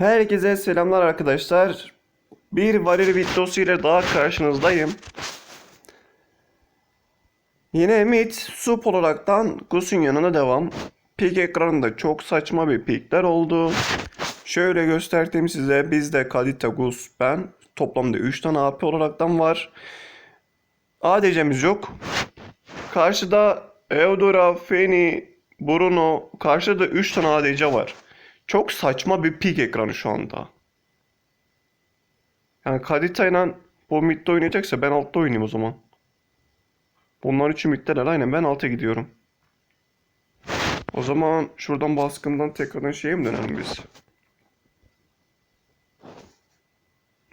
Herkese selamlar arkadaşlar. Bir varil videosu ile daha karşınızdayım. Yine mid sup olaraktan Gus'un yanına devam. Pik ekranında çok saçma bir pikler oldu. Şöyle göstereyim size. Bizde Kalita, Gus, ben. Toplamda 3 tane AP olaraktan var. ADC'miz yok. Karşıda Eudora, Feni, Bruno. Karşıda 3 tane ADC var. Çok saçma bir pik ekranı şu anda. Yani Kadita ile bu midde oynayacaksa ben altta oynayayım o zaman. Bunlar üçü middeler aynen ben alta gidiyorum. O zaman şuradan baskından tekrardan şeye mi dönelim biz?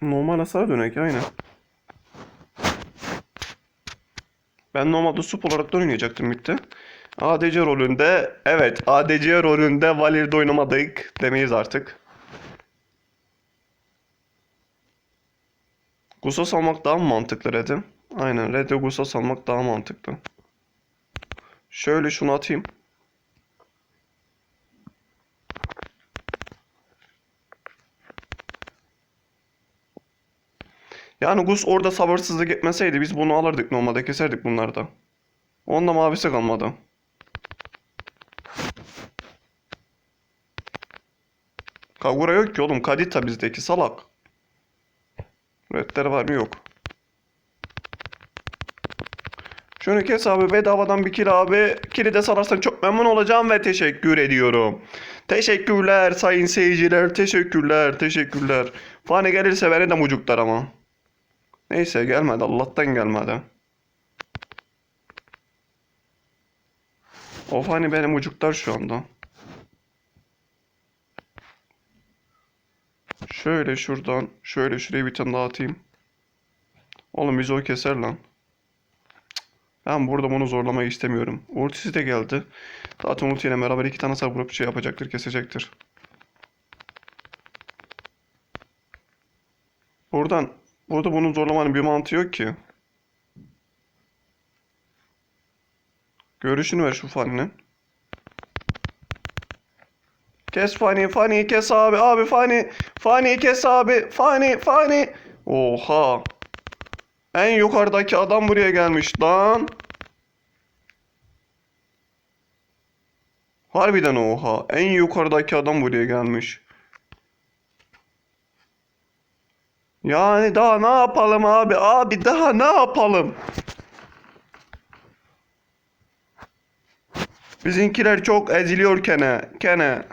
Normal hasara dönek aynen. Ben normalde sup olarak da oynayacaktım midde. ADC rolünde evet ADC rolünde Valir'de oynamadık demeyiz artık. Gusa salmak daha mantıklı Red'e? Aynen Red'e Gusa salmak daha mantıklı. Şöyle şunu atayım. Yani Gus orada sabırsızlık etmeseydi biz bunu alırdık normalde keserdik bunlarda. Onda mavisi kalmadı. Kagura yok ki oğlum. Kadita bizdeki salak. Redler var mı yok. Şunu kes abi bedavadan bir kill abi. Kili de salarsan çok memnun olacağım ve teşekkür ediyorum. Teşekkürler sayın seyirciler. Teşekkürler. Teşekkürler. Fani gelirse beni de mucuklar ama. Neyse gelmedi. Allah'tan gelmedi. O fani benim ucuklar şu anda. Şöyle şuradan, şöyle şuraya bir tane daha. Oğlum biz o keser lan. Ben burada bunu zorlamayı istemiyorum. Ultisi de geldi. Zaten ultiyle beraber iki tane sağ vurup şey yapacaktır, kesecektir. Buradan, burada bunu zorlamanın bir mantığı yok ki. Görüşünü ver şu faninin. Kes Fani, Fani kes abi, abi Fani, Fani kes abi, Fani, Fani. Oha. En yukarıdaki adam buraya gelmiş lan. Harbiden oha. En yukarıdaki adam buraya gelmiş. Yani daha ne yapalım abi? Abi daha ne yapalım? Bizimkiler çok eziliyor kene. Kene.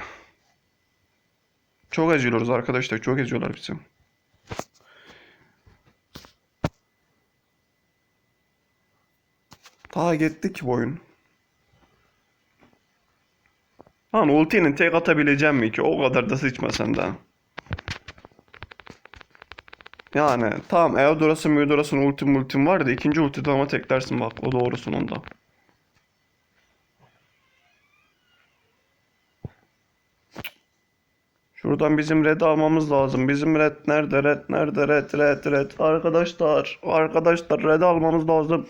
Çok eziyoruz arkadaşlar. Çok eziyorlar bizi. Daha gitti ki bu oyun. Lan ultinin tek atabileceğim mi ki? O kadar da sıçmasan da. Yani tamam Eudoras'ın Meudoras'ın ultim ultim var da ikinci ultide ama teklersin bak. O doğrusun onda. Şuradan bizim red almamız lazım. Bizim red nerede? Red nerede? Red red red. Arkadaşlar, arkadaşlar red almamız lazım.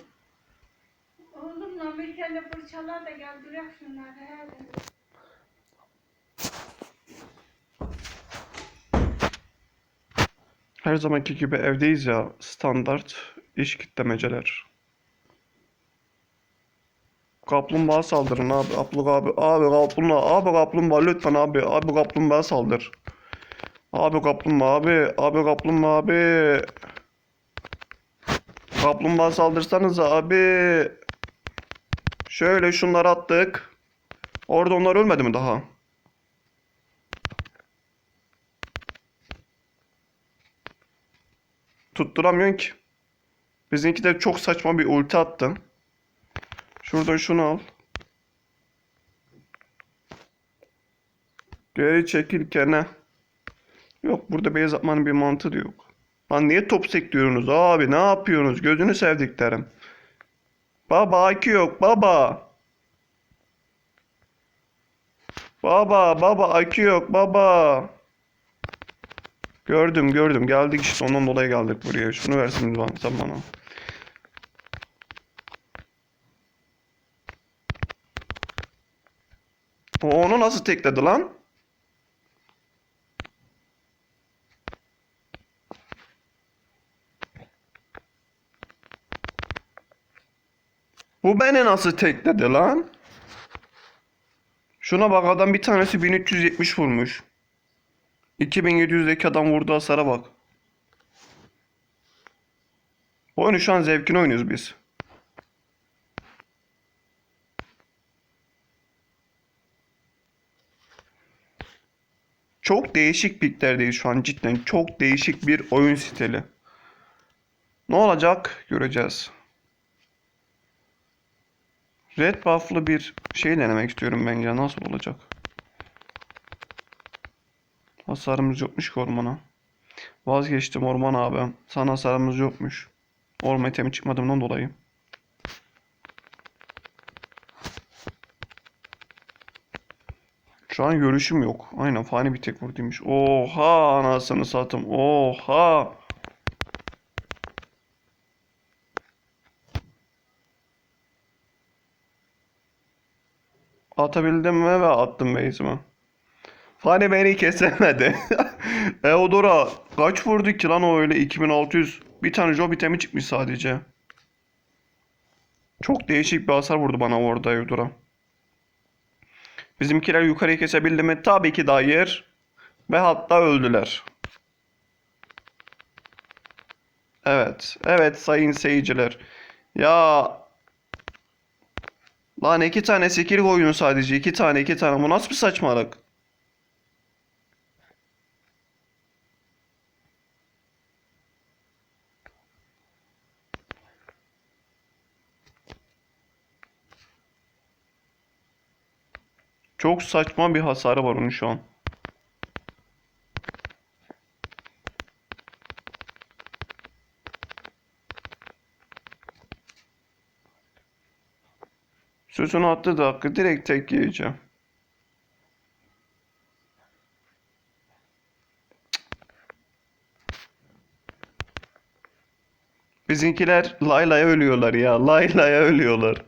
Oğlum lan bir tane fırçalar da geldiler şunları hadi. Her zamanki gibi evdeyiz ya. Standart iş kitlemeceler. Kaplumbağa saldırın abi. Apluk abi. Abi kaplumbağa. Abi kaplumbağa lütfen abi. Abi kaplumbağa saldır. Abi kaplumbağa abi. Abi kaplumbağa abi. Kaplumbağa saldırsanıza abi. Şöyle şunları attık. Orada onlar ölmedi mi daha? Tutturamıyorsun ki. Bizimki de çok saçma bir ulti attı. Şuradan şunu al. Geri çekilkene. Yok burada beyaz atmanın bir mantığı yok. Lan niye top sekliyorsunuz abi ne yapıyorsunuz gözünü sevdiklerim. Baba aki yok baba. Baba baba aki yok baba. Gördüm gördüm geldik işte ondan dolayı geldik buraya. Şunu versin lan sen bana. O onu nasıl tekledi lan? Bu beni nasıl tekledi lan? Şuna bak adam bir tanesi 1370 vurmuş. 2700'deki adam vurdu hasara bak. Bu oyunu şu an zevkini oynuyoruz biz. Çok değişik piklerdeyiz şu an cidden. Çok değişik bir oyun stili. Ne olacak göreceğiz. Red buff'lı bir şey denemek istiyorum ben ya. Nasıl olacak? Hasarımız yokmuş ki ormana. Vazgeçtim orman abi. Sana hasarımız yokmuş. Orman itemi çıkmadığımdan dolayı. Şu an görüşüm yok. Aynen fani bir tek vurduymuş. Oha anasını satım. Oha. Atabildim mi ve attım base'imi. Fani beni kesemedi. Eodora kaç vurdu ki lan o öyle 2600. Bir tane job itemi çıkmış sadece. Çok değişik bir hasar vurdu bana orada Eodora. Bizimkiler yukarıyı kesebildi mi? Tabii ki hayır. Ve hatta öldüler. Evet. Evet sayın seyirciler. Ya Lan iki tane skill koyun sadece. iki tane iki tane. Bu nasıl bir saçmalık? Çok saçma bir hasarı var onun şu an. Sözünü attı da hakkı direkt tek yiyeceğim. Bizimkiler Layla'ya ölüyorlar ya. Layla'ya ölüyorlar.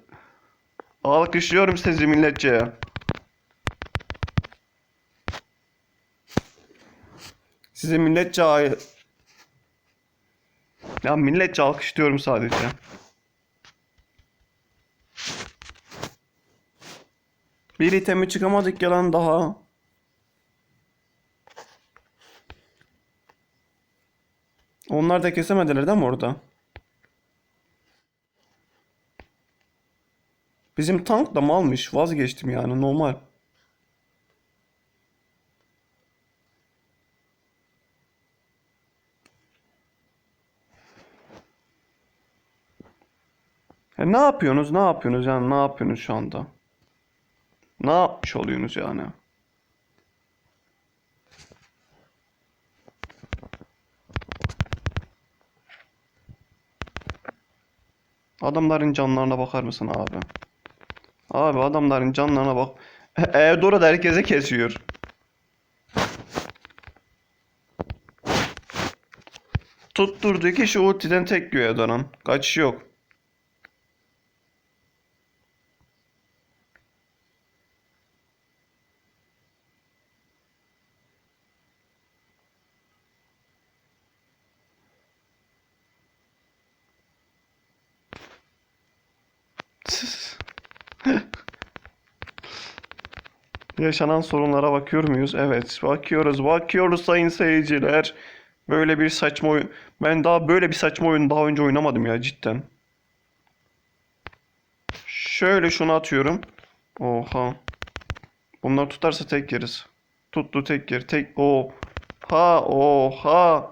Alkışlıyorum sizi milletçe. Size milletçe Ya milletçe alkışlıyorum sadece. Bir itemi çıkamadık ya lan daha. Onlar da kesemediler değil mi orada? Bizim tank da malmış. Vazgeçtim yani normal. E ne yapıyorsunuz? Ne yapıyorsunuz yani? Ne yapıyorsunuz şu anda? Ne yapmış oluyorsunuz yani? Adamların canlarına bakar mısın abi? Abi adamların canlarına bak. Eudora da herkese kesiyor. Tutturdu ki şu ultiden tek yiyor Eudora'nın. Kaçış yok. Yaşanan sorunlara bakıyor muyuz? Evet, bakıyoruz. Bakıyoruz sayın seyirciler. Böyle bir saçma oyun. Ben daha böyle bir saçma oyun daha önce oynamadım ya cidden. Şöyle şunu atıyorum. Oha. Bunlar tutarsa tek yeriz. Tuttu tek yer. Tek. Oha. Oha.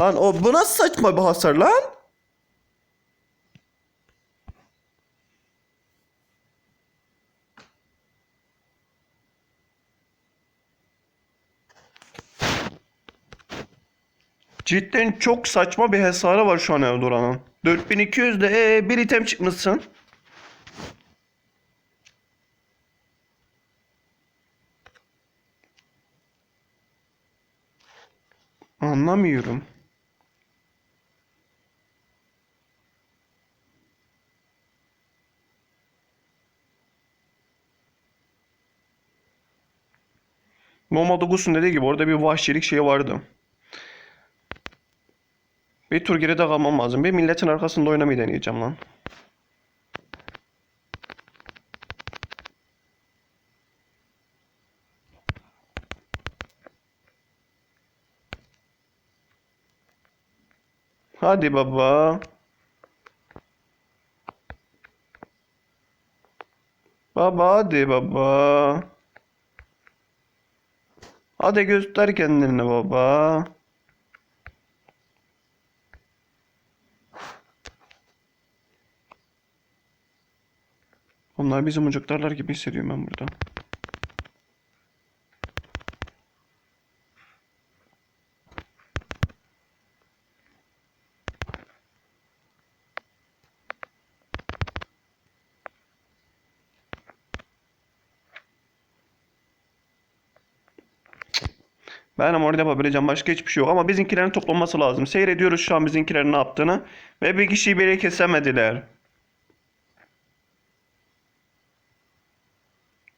Lan o bu nasıl saçma bir hasar lan? Cidden çok saçma bir hasarı var şu an Eldora'nın. 4200 de ee, bir item çıkmışsın. Anlamıyorum. Momo Dogus'un dediği gibi orada bir vahşilik şeyi vardı. Bir tur geride kalmam lazım. Bir milletin arkasında oynamayı deneyeceğim lan. Hadi baba. Baba hadi baba. Hadi göster kendini baba. Onlar bizi mucuklarlar gibi hissediyorum ben burada. Benim orada yapabileceğim başka hiçbir şey yok ama bizimkilerin toplanması lazım. Seyrediyoruz şu an bizimkilerin ne yaptığını ve bir kişiyi bile kesemediler.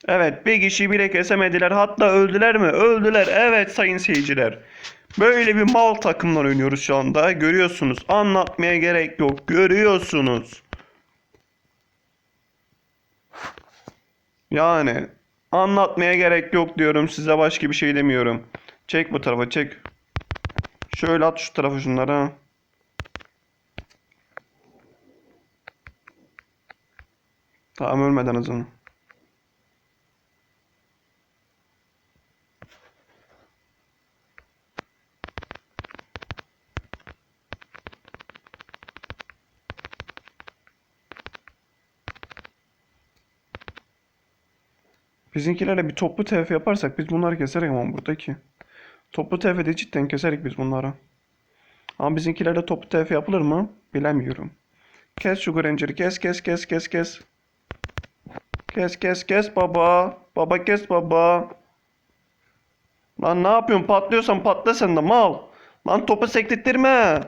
Evet bir kişiyi bile kesemediler. Hatta öldüler mi? Öldüler. Evet sayın seyirciler. Böyle bir mal takımlar oynuyoruz şu anda. Görüyorsunuz. Anlatmaya gerek yok. Görüyorsunuz. Yani anlatmaya gerek yok diyorum size başka bir şey demiyorum. Çek bu tarafa çek. Şöyle at şu tarafa şunları. Tamam ölmeden hızını. Bizimkilerle bir toplu TF yaparsak biz bunları keserik ama buradaki. Toplu TF'de cidden keserik biz bunları. Ama bizimkilerle toplu TF yapılır mı? Bilemiyorum. Kes şu Granger'ı kes kes kes kes kes. Kes kes kes baba. Baba kes baba. Lan ne yapıyorsun? Patlıyorsan patla sen de mal. Lan topu sektirttirme.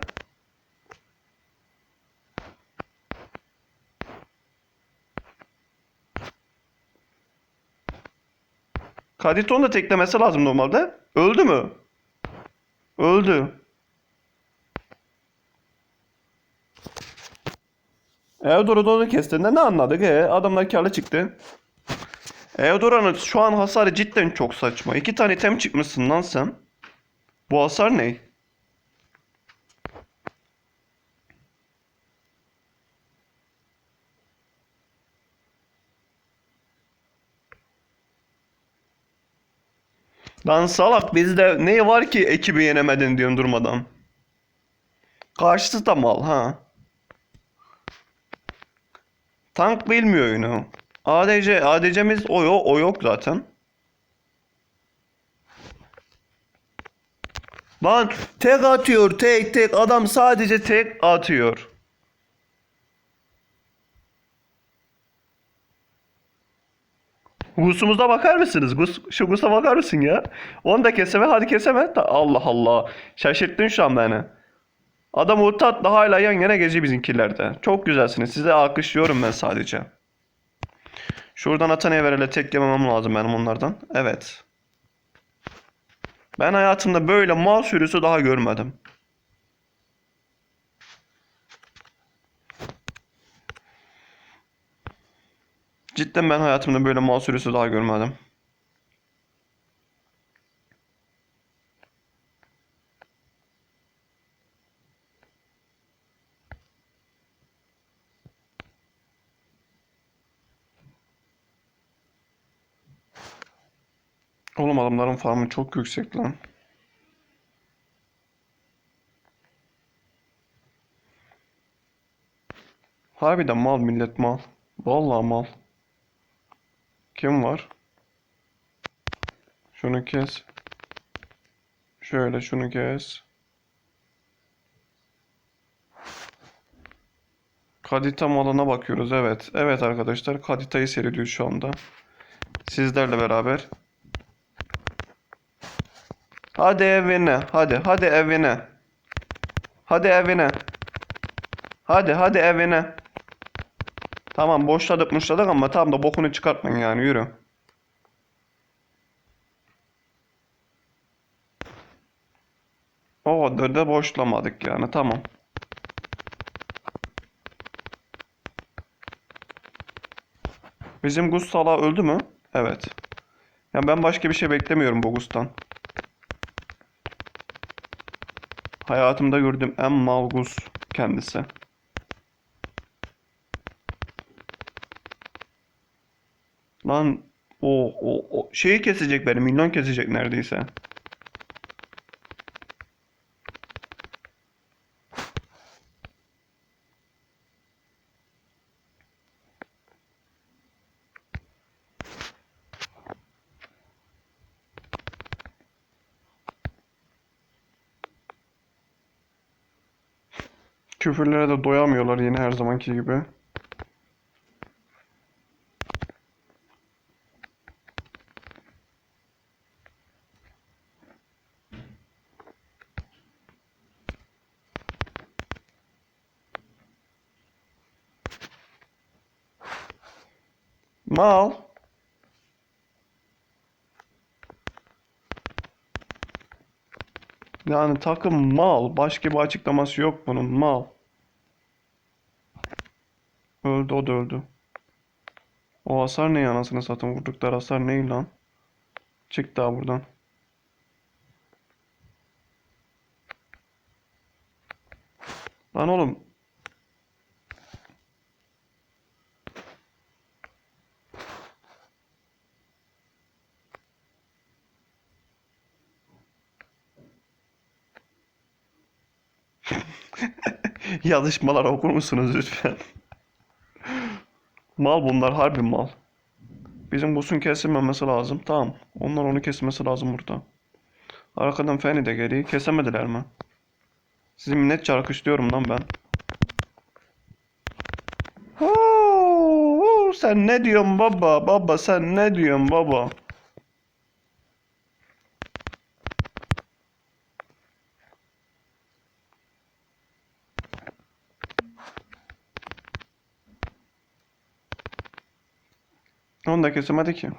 Kaditon da teklemesi lazım normalde. Öldü mü? Öldü. Eudor'u onu kestiğinde ne anladık? E, adamlar karlı çıktı. Eudor'un şu an hasarı cidden çok saçma. İki tane item çıkmışsın lan sen. Bu hasar ne? Lan salak bizde ne var ki ekibi yenemedin diyorsun durmadan. Karşısı da mal ha. Tank bilmiyor oyunu. ADC, ADC'miz o yok, o yok zaten. Lan tek atıyor tek tek adam sadece tek atıyor. Gus'umuza bakar mısınız? Gus, şu Gus'a bakar mısın ya? Onu da keseme hadi keseme. Allah Allah. Şaşırttın şu an beni. Adam ulti attı hala yan yana geziyor bizimkilerde. Çok güzelsiniz. Size alkışlıyorum ben sadece. Şuradan Atana'ya verele tek yememem lazım benim onlardan. Evet. Ben hayatımda böyle mal sürüsü daha görmedim. Cidden ben hayatımda böyle mal sürüsü daha görmedim. Oğlum adamların farmı çok yüksek lan. Harbiden mal millet mal. Vallahi mal. Kim var? Şunu kes. Şöyle şunu kes. Kadita malına bakıyoruz evet. Evet arkadaşlar Kadita'yı seyrediyoruz şu anda. Sizlerle beraber. Hadi evine. Hadi. Hadi evine. Hadi evine. Hadi hadi evine. Tamam boşladık muşladık ama tam da bokunu çıkartmayın yani yürü. O kadar da boşlamadık yani tamam. Bizim Gus Sala öldü mü? Evet. Ya ben başka bir şey beklemiyorum bu Gus'tan. Hayatımda gördüğüm en mal Gus kendisi. Lan o, o, o şeyi kesecek beni. Milyon kesecek neredeyse. Küfürlere de doyamıyorlar yine her zamanki gibi. Mal. Yani takım mal. Başka bir açıklaması yok bunun. Mal. Öldü o da öldü. O hasar ne anasını satın vurdukları hasar ne lan? Çık daha buradan. Lan oğlum. Yazışmalar okur musunuz lütfen? Mal bunlar harbi mal. Bizim busun kesilmemesi lazım. Tamam. Onlar onu kesmesi lazım burada. Arkadan Feni de geliyor. Kesemediler mi? Sizi minnet çarkışlıyorum lan ben. Huu, sen ne diyorsun baba? Baba sen ne diyorsun baba? Onu da kesemedi ki.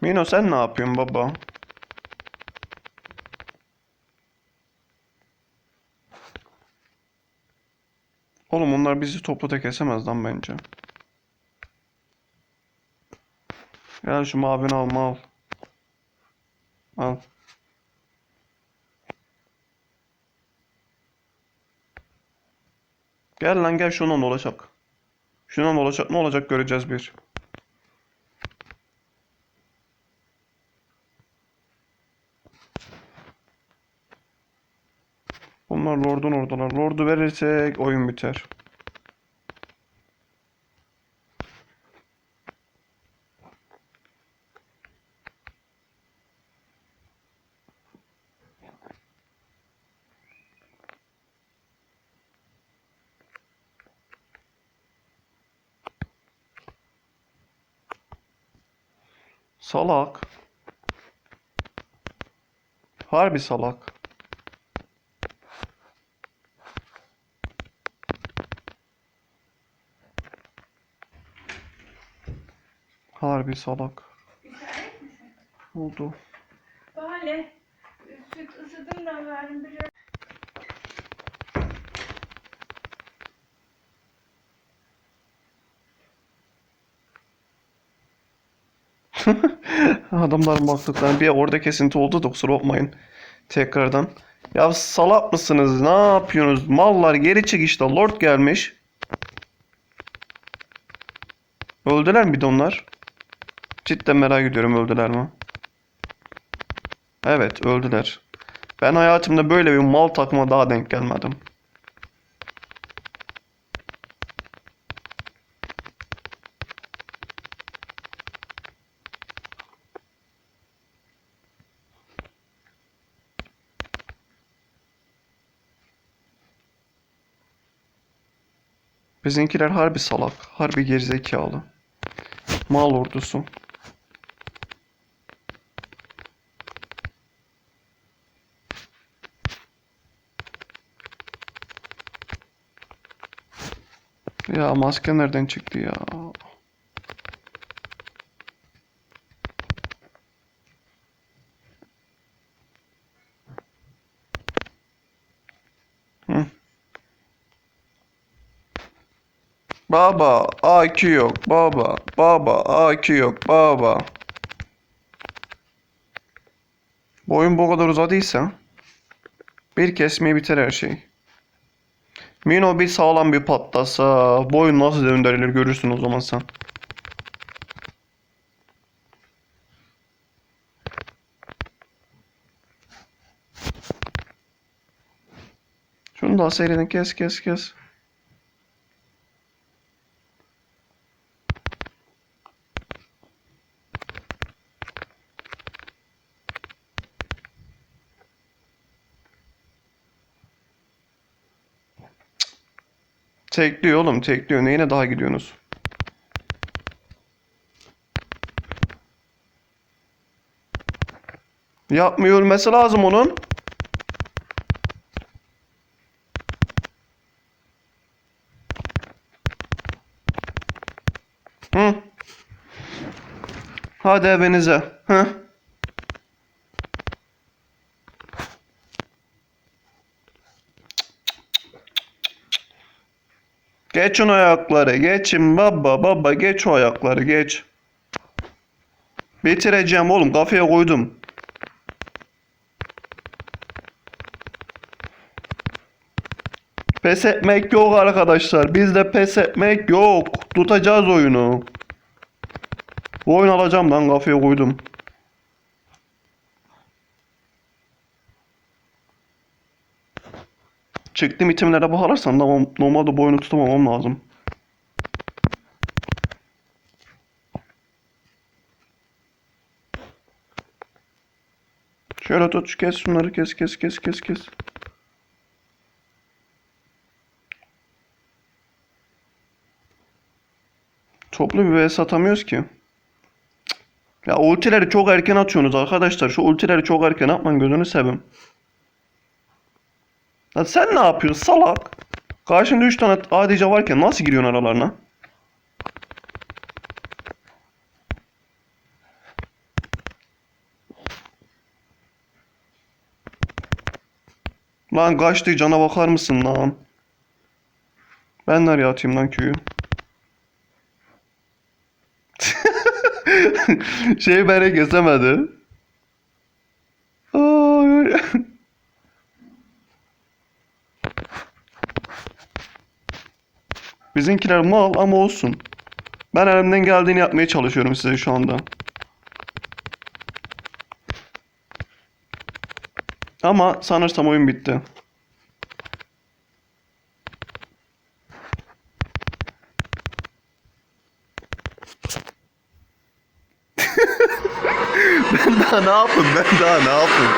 Mino sen ne yapıyorsun baba? Oğlum onlar bizi toplu da kesemez lan bence. Gel şu mavini al. Al. Gel lan gel şundan olacak. Şundan olacak ne olacak göreceğiz bir. Bunlar Lord'un oradalar. Lord'u verirsek oyun biter. Salak. Harbi salak. Harbi salak. Oldu. Bale. Süt ısıdım da verim biraz. Adamların baktıkları bir orada kesinti oldu da kusura bakmayın. Tekrardan. Ya salak mısınız? Ne yapıyorsunuz? Mallar geri çık işte. Lord gelmiş. Öldüler mi bir de onlar? Cidden merak ediyorum öldüler mi? Evet öldüler. Ben hayatımda böyle bir mal takıma daha denk gelmedim. Bizimkiler harbi salak, harbi gerizekalı. Mal ordusu. Ya maske nereden çıktı ya? Hı. Baba AQ yok baba. Baba AQ yok baba. Bu oyun bu kadar uzadıysa bir kesmeye biter her şey. Mino bir sağlam bir patlasa bu oyun nasıl döndürülür görürsün o zaman sen. Şunu da seyredin kes kes kes. Tekliyor oğlum tekliyor. Neyine daha gidiyorsunuz? Yapmıyor ölmesi lazım onun. Hı. Hadi evinize. Hı. Geçin ayakları. Geçin baba baba geç o ayakları geç. Bitireceğim oğlum kafaya koydum. Pes etmek yok arkadaşlar. Bizde pes etmek yok. Tutacağız oyunu. Bu oyun alacağım lan kafaya koydum. Çıktığım itemlere bakarsan da normalde bu oyunu tutamamam lazım. Şöyle tut kes şunları kes kes kes kes kes. Toplu bir vs atamıyoruz ki. Ya ultileri çok erken atıyorsunuz arkadaşlar. Şu ultileri çok erken atmayın gözünü seveyim. Lan sen ne yapıyorsun salak? Karşında 3 tane adice varken nasıl giriyorsun aralarına? Lan kaçtı cana bakar mısın lan? Ben nereye atayım lan köyü? şey beni kesemedi. Bizimkiler mal ama olsun. Ben elimden geldiğini yapmaya çalışıyorum size şu anda. Ama sanırsam oyun bitti. ben daha ne yapayım? Ben daha ne yapayım?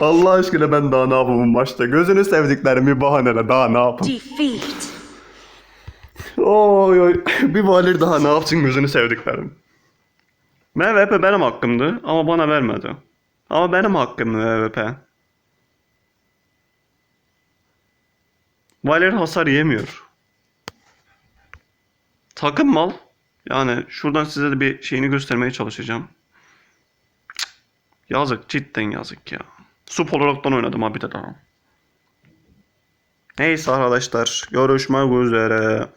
Allah aşkına ben daha ne yapayım bu maçta? Gözünü sevdiklerim bir bahaneyle daha ne yapayım? Oy oy. Bir valir daha ne yapsın gözünü sevdiklerim. MVP benim hakkımdı ama bana vermedi. Ama benim hakkımdı MVP. Valer hasar yemiyor. Takım mal. Yani şuradan size de bir şeyini göstermeye çalışacağım. Yazık cidden yazık ya. Sup olaraktan oynadım ha bir de daha. Neyse arkadaşlar görüşmek üzere.